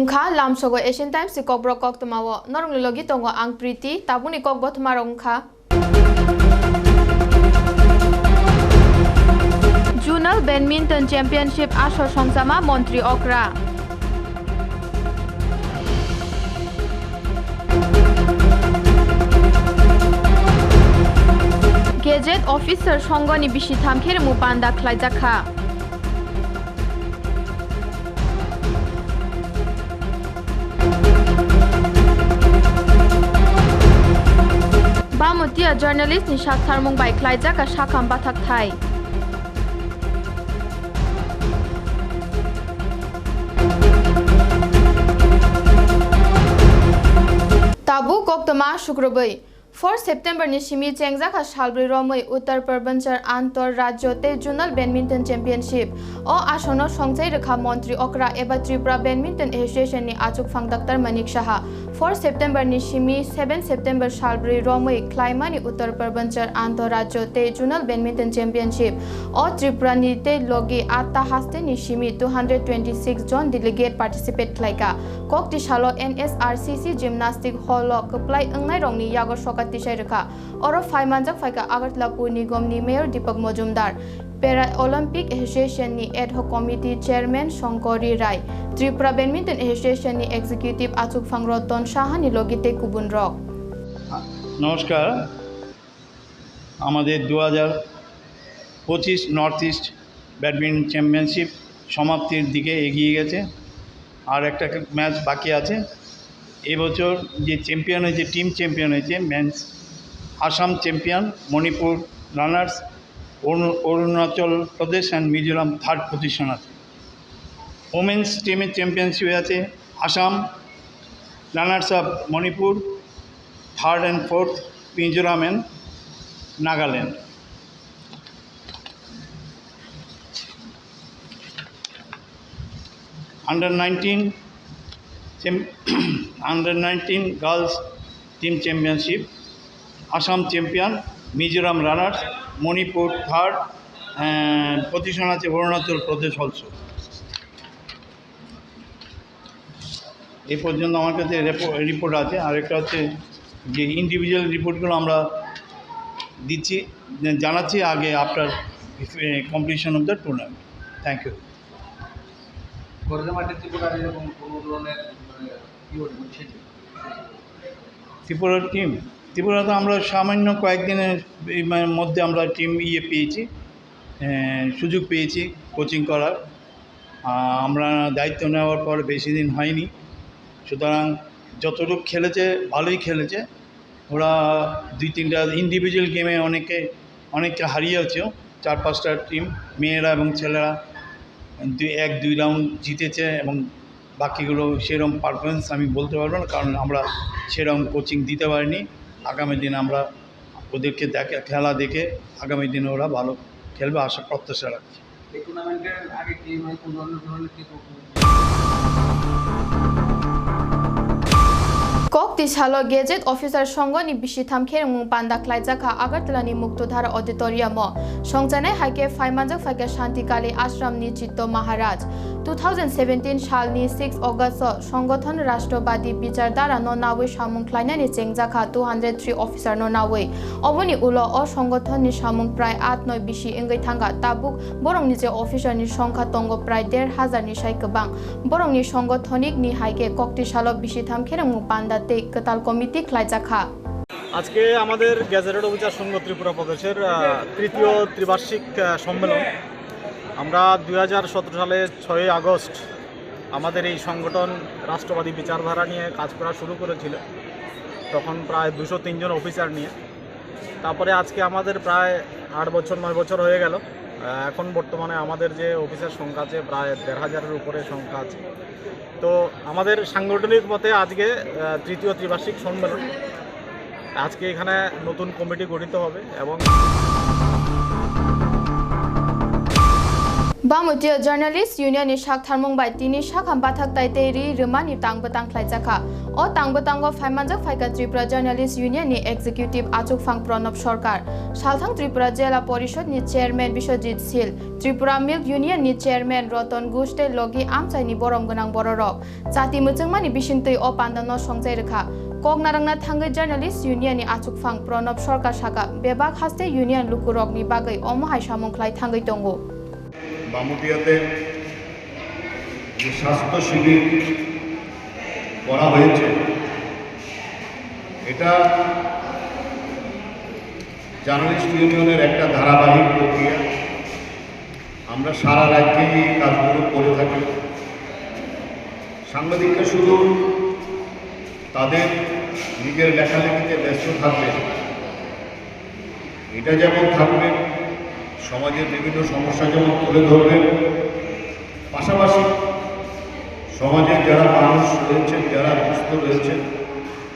Umkha lamsogo Asian Times si kokbro kok tumawo norong lilogi tongo ang priti tabuni kokbo tumarong kha Junal Badminton Championship আসর সংসামা মন্ত্রী অকরা gazette officer সঙ্গনি বিশি থামখের মুপান্দা খ্লাইজাখা Bamutia journalist ni Shak Tharmung bai Klaija ka Shakam Bathak Thai. Tabu Koktama Shukrubai 4 September ni Shimi Chengzaka Shalbri Romoi Uttar Purbanchar Antor Rajyo Te Junal Badminton Championship o আসন্ন সংচয় রেখা মন্ত্রী অকরা এবার Tripura badminton association ni ফাং doctor Manik Saha 4 September ni Shimi 7 September Shalbri Romoi Klaimani Uttar Purbanchar Antor Rajyo Te Junal Badminton Championship o Tripura ni te logi atta haste ni Shimi 226 জন delegate participate khlaika kokti shalo NSRCC gymnastic hall kaplai angnai rongni yago sokat tisai rekha oro phaimanjak phaika agartala pur nigom ni mayor Deepak Mojumdar para Olympic association নি ad hoc committee chairman Shankari Roy. Tripura badminton association নি executive আচুক ফাং রতন সাহানি, লগিতে কুবুন রক। নমস্কার। আমাদের দু হাজার পঁচিশ নর্থ ইস্ট ব্যাডমিন্টন চ্যাম্পিয়নশিপ সমাপ্তির দিকে এগিয়ে গেছে। আর একটা ম্যাচ বাকি আছে। এবছর যে চ্যাম্পিয়ন হয়েছে, টিম চ্যাম্পিয়ন হয়েছে men's Assam champion Manipur runners Arunachal Pradesh and Mizoram third position আছে। ওমেন্স টিমের চ্যাম্পিয়নশিপ আছে Assam runners of Manipur third and fourth Mizoram and Nagaland. Under nineteen under nineteen girls team championship Assam champion Mizoram runners Manipur third position আছে অরুণাচল প্রদেশ also এই পর্যন্ত আমার কাছে report আছে। আরেকটা হচ্ছে যে ইন্ডিভিজুয়াল রিপোর্টগুলো আমরা দিচ্ছি জানাচ্ছি আগে after completion of the tournament thank you ত্রিপুরার টিম ত্রিপুরাতে আমরা সামান্য কয়েকদিনের মধ্যে আমরা টিম ইয়ে পেয়েছি সুযোগ পেয়েছি কোচিং করার। আমরা দায়িত্ব নেওয়ার পর বেশি দিন হয়নি। সুতরাং যতটুকু খেলেছে, ভালোই খেলেছে। ওরা দুই তিনটা ইন্ডিভিজুয়াল গেমে অনেকে অনেককে হারিয়েছেও। চার পাঁচটা টিম মেয়েরা এবং ছেলেরা দুই, এক, দুই রাউন্ড জিতেছে এবং বাকিগুলো সেরকম পারফরমেন্স আমি বলতে পারব না, কারণ আমরা সেরকম কোচিং দিতে পারিনি। আগামী দিন আমরা ওদেরকে দেখে, খেলা দেখে আগামী দিনে ওরা ভালো খেলবে আশা, প্রত্যাশা রাখছি। গেজেট অফিসার সঙ্গনি বিশি থামখের পান্দা খ্লাইজাখা আগরতলানি মুক্তধারা অডিটোরিয়াম। সংজানাই হাইকে ফাইমানজাক ফাইকে শান্তিকালী আশ্রমনি চিত্ত মহারাজ। 2017 সালনি 6 অগস্ট সংগঠন রাষ্ট্রবাদী বিচারধারা ননাওয়ে সামুং খ্লাইনানি চেংজাখা 203 অফিসার ননাওয়ে। অবনি উলো অ সংগঠননি সামুং প্রায় 8 নয় বিশি এঙ্গৈ থাঙ্গা তাবুক বরংনি যে অফিসারনি সংখ্যা তঙ্গ প্রায় দেড় হাজারনি সাই গোবাং বরংনি সংগঠনিক নি হাইকে ককটিশালো বিশি থামখের মুং পান্দাতে কতাল কমিটি খ্লাইজাখা আজকে আমাদের গ্যাজেটেড অফিসার সংঘ ত্রিপুরা প্রদেশের তৃতীয় ত্রিবার্ষিক সম্মেলন। আমরা দুই সালে ছয়ই আগস্ট আমাদের এই সংগঠন রাষ্ট্রবাদী বিচারধারা নিয়ে কাজ করা শুরু করেছিল। তখন প্রায় দুশো তিনজন অফিসার নিয়ে। তারপরে আজকে আমাদের প্রায় আট বছর, নয় বছর হয়ে গেল। এখন বর্তমানে আমাদের যে অফিসার সংখ্যা আছে প্রায় দেড় হাজারের উপরে সংখ্যা আছে। তো আমাদের সাংগঠনিক মতে আজকে তৃতীয় ত্রিবার্ষিক সম্মেলন। আজকে এখানে নতুন কমিটি গঠিত হবে এবং ham bathak tai te ri remani tang batang khlai jaka o tang batang go phaimanjak phaika Tripura Journalist Union ni Executive Achuk Phang Pranab Sarkar Salthang Tripura Jela Porishod ni Chairman Bishojit Sil Tripura Milk Union ni Chairman Roton Guste Logi Amchai ni borom gonang bororok Jati muchungmani bisingtui o pandano songjai rekha ককনারাংনা থাঙ্গৈ journalist ইউনিয়ননি আচুক ফাং প্রণব সরকার শাখা বেবাক হাস্তে union লুকুরকনি বাগৈ অমহাই সামংখ্লাই থাঙ্গৈ দঙ্গো বামুটিয়াতে যে স্বাস্থ্য শিবির করা হয়েছে, এটা জার্নালিস্ট ইউনিয়নের একটা ধারাবাহিক প্রক্রিয়া। আমরা সারা রাজ্যে এই কাজগুলো করে থাকি। সাংবাদিকরা শুধু তাদের নিজের লেখালেখিতে ব্যস্ত থাকবে এটা যেমন থাকবে সমাজের বিভিন্ন সমস্যা যেমন তুলে ধরবেন পাশাপাশি সমাজের যারা মানুষ রয়েছেন, যারা অসুস্থ রয়েছেন,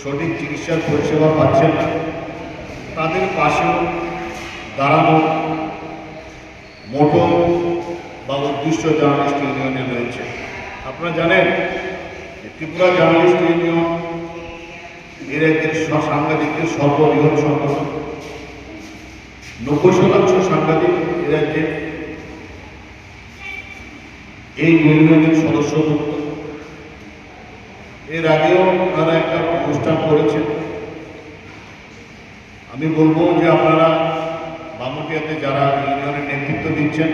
সঠিক চিকিৎসার পরিষেবা পাচ্ছেন না, তাদের পাশেও দাঁড়ানো মোটো বা উদ্দিষ্ট জার্নালিস্ট ইউনিয়নে রয়েছে। আপনারা জানেন যে ত্রিপুরা জার্নালিস্ট ইউনিয়ন এর একদিন সাংবাদিকদের সর্ববৃহৎ সংগঠন নব্বই শতাংশ সাংবাদিক এ রাজ্যে এই ইউনিয়নের সদস্যভুক্ত এর আগেও তারা একটা অনুষ্ঠান করেছেন। আমি বলব যে আপনারা বামুটিয়াতে যারা ইউনিয়নের নেতৃত্ব দিচ্ছেন,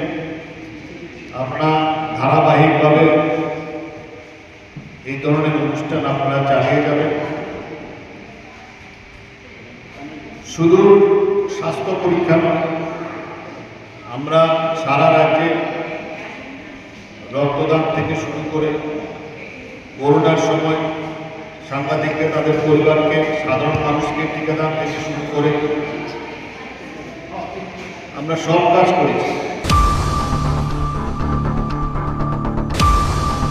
আপনারা ধারাবাহিকভাবে এই ধরনের অনুষ্ঠান আপনারা চালিয়ে যাবেন। শুধু স্বাস্থ্য পরীক্ষা নয় আমরা সারা রাজ্যে রক্তদান থেকে শুরু করে করোনার সময় সাংবাদিককে তাদের পরিবারকে, সাধারণ মানুষকে টিকাদান থেকে শুরু করে আমরা সব কাজ করেছি।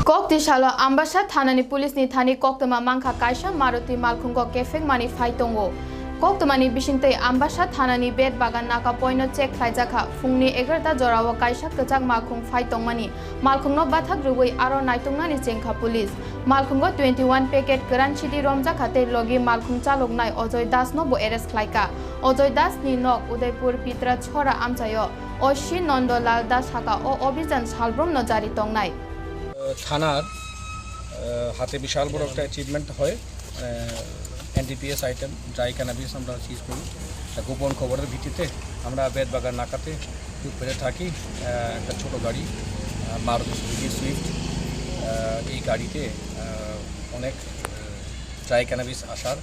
Kok di shalo ambasha thanani police ni thani koktama mangkha kaisa maruti malkhungo bisingtei ambasha thanani bed bagan naka poino check khlaijaka fungni 11ta jorao kaisa kachak malkhung phai tongmani malkhungno bathak rugui aro naitongnani chengkha police malkhungo 21 packet karan chidi romja khate logi malkhung chaloknai Ajay Das bo arrest khlaika Ajay Das ni nok udaipur pitra chhora amchayo Ashwin Nandalal Das শাখা ও অভিযান সালব্রম ন জারি টংনাই থানার হাতে বিশাল বড় একটা achievement হয় NDPS item dry cannabis আমরা সিজ করি। গোপন খবরের ভিত্তিতে আমরা বেদবাগান নাকাতে পেরে থাকি একটা ছোট গাড়ি মারুতি সুজুকি সুইফট। এই গাড়িতে অনেক ড্রাই ক্যানাবিস আসার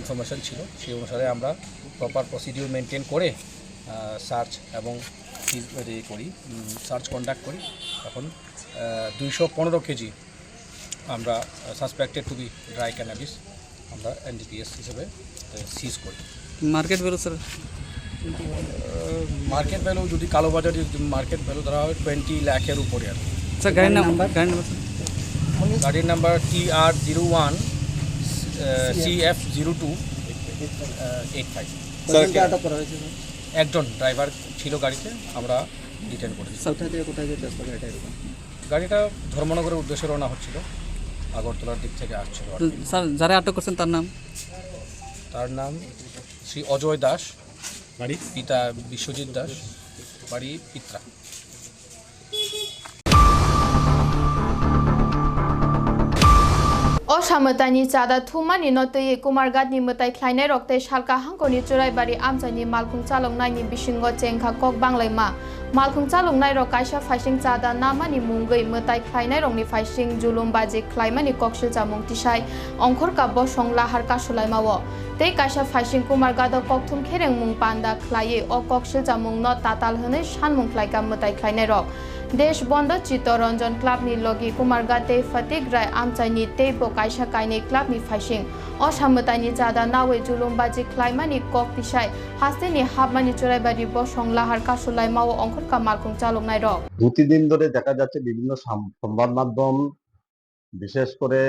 ইনফরমেশন ছিল। সেই অনুসারে আমরা প্রপার প্রসিডিউর মেনটেন করে সার্চ এবং করি সার্চ কন্ডাক্ট করি। এখন দুইশো পনেরো কেজি আমরা suspected to be dry cannabis আমরা এনডিপিএস হিসেবে সিজ করি। Market value sir market value যদি কালোবাজারে মার্কেট ভ্যালু ধরা হয় টোয়েন্টি লাখের উপরে আর কি। স্যার গাড়ির নাম্বার গাড়ির নাম্বার গাড়ির number T R zero one C F zero two eight five একজন ড্রাইভার ছিল গাড়িতে আমরা ডিটেন করেছি। কোথায় থেকে কোথায় যেতে গাড়িটা? এরকম গাড়িটা ধর্মনগরের উদ্দেশ্যে রওনা হচ্ছিল। আগরতলার দিক থেকে আসছিল। স্যার যারা আটক করছেন তার নাম? তার নাম শ্রী অজয় দাস বাড়ি? পিতা বিশ্বজিৎ দাস বাড়ি পিত্রা। অসামতানি চাদা থুমানি নতyi কুমারঘাটনি মতাই খ্লাইনাই রক্তে সালকা হাঙ্কনি চুরাইবাড়ি আমচাইনি মালখুং চালংনাইনি বিসিঙ্গ চেংখা কক বাংলাইমা মালখুং চালংনাই রক কাইসা ফাইসিং চাদা নামানি মুঙ্গৈ মতাই খ্লাইনাই রংনি ফাইসিং জুলুম বাজি খ্লাইমানি ককসিল চামুং তিসাই অংখর কাব্য সংলা হার কাসুলাইমাও tei kaisa faising kumargado kokthum khereng mung panda khlaiye o koksil chamung no tatal hone sanmung khlaika mutai khlainai rok দেশ বন্ধ চিত্তরঞ্জন ক্লাবনি লগি কুমারগাতে ফতিক রায় আমচাইনি তেইব কাইসা কাইনি ক্লাবনি ফাইসিং অসামতানি চাদা নাওয়ে জুলুমবাজি খ্লাইমানি কক তিসাই হাস্তেনি হাবমানি চুরাইবাড়ি বসং, লাহার, কাসুলাই, মাও, অঙ্কর কামালকুং চালংনাই রক দু তিন দিন ধরে দেখা যাচ্ছে বিভিন্ন সংবাদ মাধ্যম, বিশেষ করে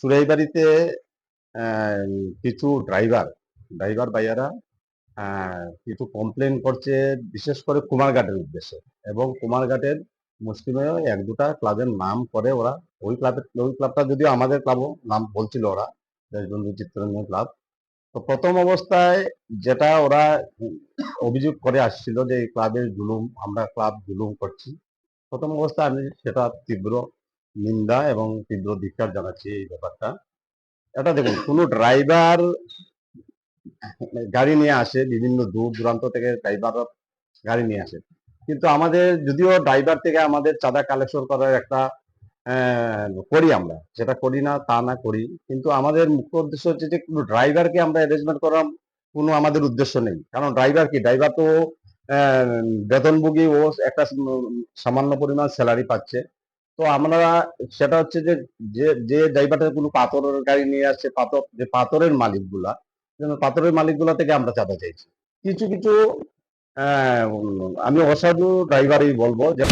চুরাইবাড়িতে কিছু ড্রাইভার ড্রাইভার ভাইয়ারা কিছু কমপ্লেন করছে, বিশেষ করে কুমারঘাটের উদ্দেশ্যে। এবং কুমারঘাটের মুসলিমেও এক দুটা ক্লাবের নাম করে ওরা। ওই ক্লাবের ওই ক্লাবটা যদিও আমাদের ক্লাবও নাম বলছিল ওরা, দেশবন্ধু চিত্তরঞ্জন ক্লাব তো প্রথম অবস্থায় যেটা ওরা অভিযোগ করে আসছিল যে এই ক্লাবের জুলুম, আমরা ক্লাব জুলুম করছি। প্রথম অবস্থায় আমি সেটা তীব্র নিন্দা এবং তীব্র ধিক্কার জানাচ্ছি এই ব্যাপারটা। এটা দেখুন, কোনো ড্রাইভার গাড়ি নিয়ে আসে, বিভিন্ন দূর দূরান্ত থেকে ড্রাইভার গাড়ি নিয়ে আসে। কিন্তু আমাদের, যদিও ড্রাইভার থেকে আমাদের চাঁদা কালেকশন করার একটা করি আমরা। সেটা করি না, তা না করি। কিন্তু আমাদের মুখ্য উদ্দেশ্য হচ্ছে যে, কোনো ড্রাইভারকে আমরা অ্যারেঞ্জমেন্ট করার কোনো আমাদের উদ্দেশ্য নেই। কারণ ড্রাইভার কি? ড্রাইভার তো বেতনভোগী, ও একটা সামান্য পরিমাণ স্যালারি পাচ্ছে। তো আমরা, সেটা হচ্ছে যে যে ড্রাইভারটা কোনো পাথরের গাড়ি নিয়ে আসছে, পাথর, যে পাথরের মালিকগুলা পাথরের মালিকগুলা থেকে আমরা চাঁদা চাইছি। কিছু কিছু আমি অসাধু ড্রাইভারই বলব যে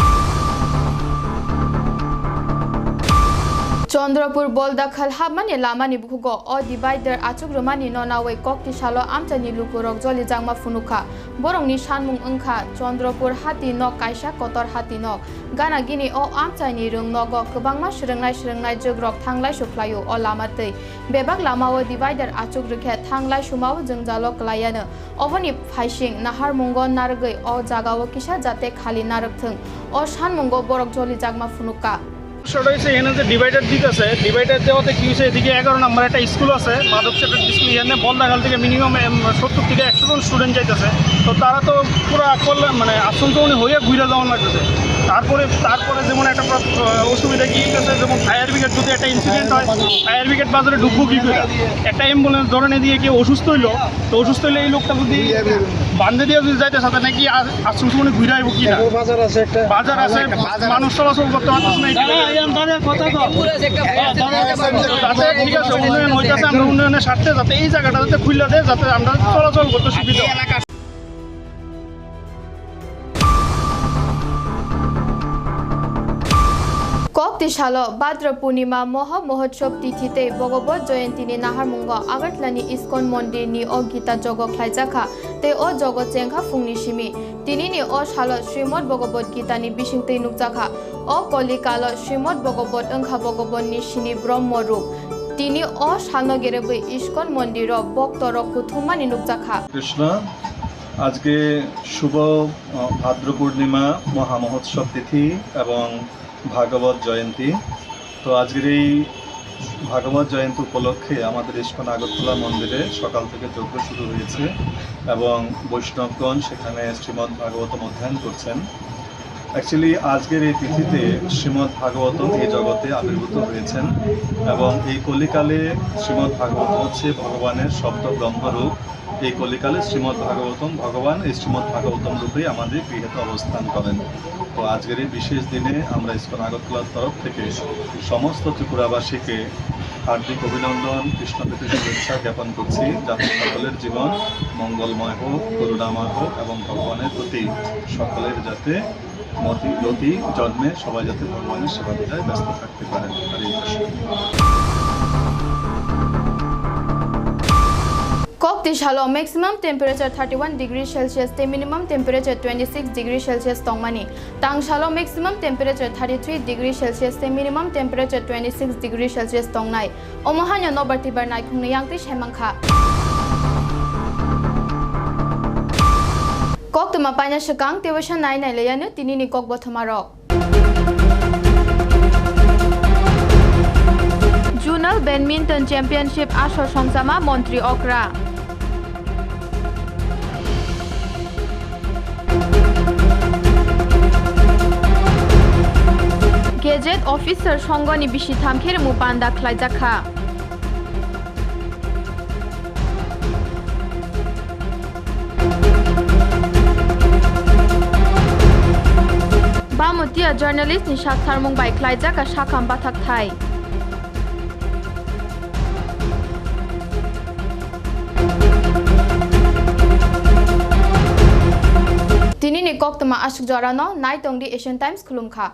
Chandrapur Baldakhal হাবমানি লামানি বুকুgo o divider achugrumani nonawai kokti shalo amchani lukurok joli jangma funuka borongni sanmung ongkha Chandrapur হাতি nok kaisa kotor hati nok gana gini o amchani rung nogo kwbangma srwngnai srwngnai jogrok thanglai suklayo o lamatei bebak lamao divider achugrukhe thanglai sumao jongjalo klayano oboni phaising nahar mungo nargoi o jagao kisa jate khali narokthung o sanmungo borok joli jangma funuka এখানে যে divider দিক আছে divider দেওয়াতে কি হয়েছে, এদিকে এগারো নম্বর একটা স্কুল আছে মাধব সেটার স্কুল এখানে বন্দাখাল থেকে মিনিমাম সত্তর থেকে একশো জন স্টুডেন্ট যাইতেছে তো তারা তো পুরো কল্যাণ মানে আশঙ্কমণি হয়ে ঘুরে যাওয়ার লাগতেছে। তারপরে তারপরে যেমন একটা অসুবিধা কি গেছে যেমন ফায়ার ব্রিগেড যদি একটা ইনসিডেন্ট হয় ফায়ার ব্রিগেড বাজারে ঢুকবো কি করে? একটা অ্যাম্বুলেন্স ধরনে দিয়ে কেউ অসুস্থ হইল তো অসুস্থ হইলে এই লোকটা যদি বান্ধে দিয়ে যদি যাইতে সাথে নাকি আশঙ্কমণি ঘুরে আইব কি না? বাজার আছে মানুষ চলাচল করতে পারতেছে না। যাতে ঠিক আছে উন্নয়ন হইতেছে আমরা উন্নয়নের স্বার্থে যাতে এই জায়গাটা যাতে খুললে দেয় যাতে আমরা চলাচল করতে সুবিধা। কক্তিশালো ভাদ্র পূর্ণিমা মহা মহোৎসব তিথিতে ভগবত জয়ন্তীনি নাহারমুঙ্গ আগরতলানি ইস্কন মন্দিরনি ও গীতা জগ খ্লাইজাখা তে ও জগৎ চেংখা ফুংনি সিমি। তিনি তিনিনি ও সালো শ্রীমদ ভগবত গীতানি বিশিংতৈ নুকজাখা ও কলিকালো শ্রীমদ ভগবত ওংখা ভগবতনি সিনি ব্রহ্মরূপ। তিনি ও সানো গেরেবৈ ইস্কন মন্দির ভক্তর কুথুমানি নুকজাখা কৃষ্ণ, আজকে শুভ ভাদ্র পূর্ণিমা মহামহোৎসব তিথি এবং ভাগবত জয়ন্তী। তো আজকের এই ভাগবত জয়ন্তী উপলক্ষে আমাদের ইস্কন আগরতলা মন্দিরে সকাল থেকে যজ্ঞ শুরু হয়েছে এবং বৈষ্ণবগণ সেখানে শ্রীমদ্ ভাগবতম অধ্যয়ন করছেন। অ্যাকচুয়ালি আজকের এই তিথিতে শ্রীমদ্ ভাগবতম এই জগতে আবির্ভূত হয়েছেন এবং এই কলিকালে শ্রীমদ্ ভাগবত হচ্ছে ভগবানের শব্দ ব্রহ্মরূপ এই কলিকালে শ্রীমদ্ ভাগবতম ভগবান এই শ্রীমদ্ ভাগবতম রূপেই আমাদের গৃহেতে অবস্থান করেন। তো আজকের এই বিশেষ দিনে আমরা ইস্কন আগরতলার তরফ থেকে সমস্ত ত্রিপুরাবাসীকে হার্দিক অভিনন্দন কৃষ্ণপতি শুভেচ্ছা জ্ঞাপন করছি। যাতে সকলের জীবন মঙ্গলময় হোক, করুণাময় হোক এবং ভগবানের প্রতি সকলের যাতে মতি জন্মে সবাই যাতে ভগবানের সেবা পূজায় ব্যস্ত থাকতে পারেন Hare Krishna Koktisalo maximum temperature 31 degree Celsius te minimum temperature 26 degree Celsius tongmani. Tangshalo maximum temperature 33 degree Celsius te minimum temperature 26 degree Celsius tongnai. Omohanya no bartibar nai khungni yangti shemangkha. Koktuma panya shakang tewasha nai nai leyanu tinini kok bothamarok. Zonal badminton championship আসর সংসামা মন্ত্রী অকরা gazette officer সঙ্গনি বিশি থামখের মুপান্দা খ্লাইজাখা Bamutia journalist ni সাকথার মুম্বাই খ্লাইজাকা সাকাম বাথাক thai তিনি ni koktama ashuk jorano nai tongdi asian times khulumkha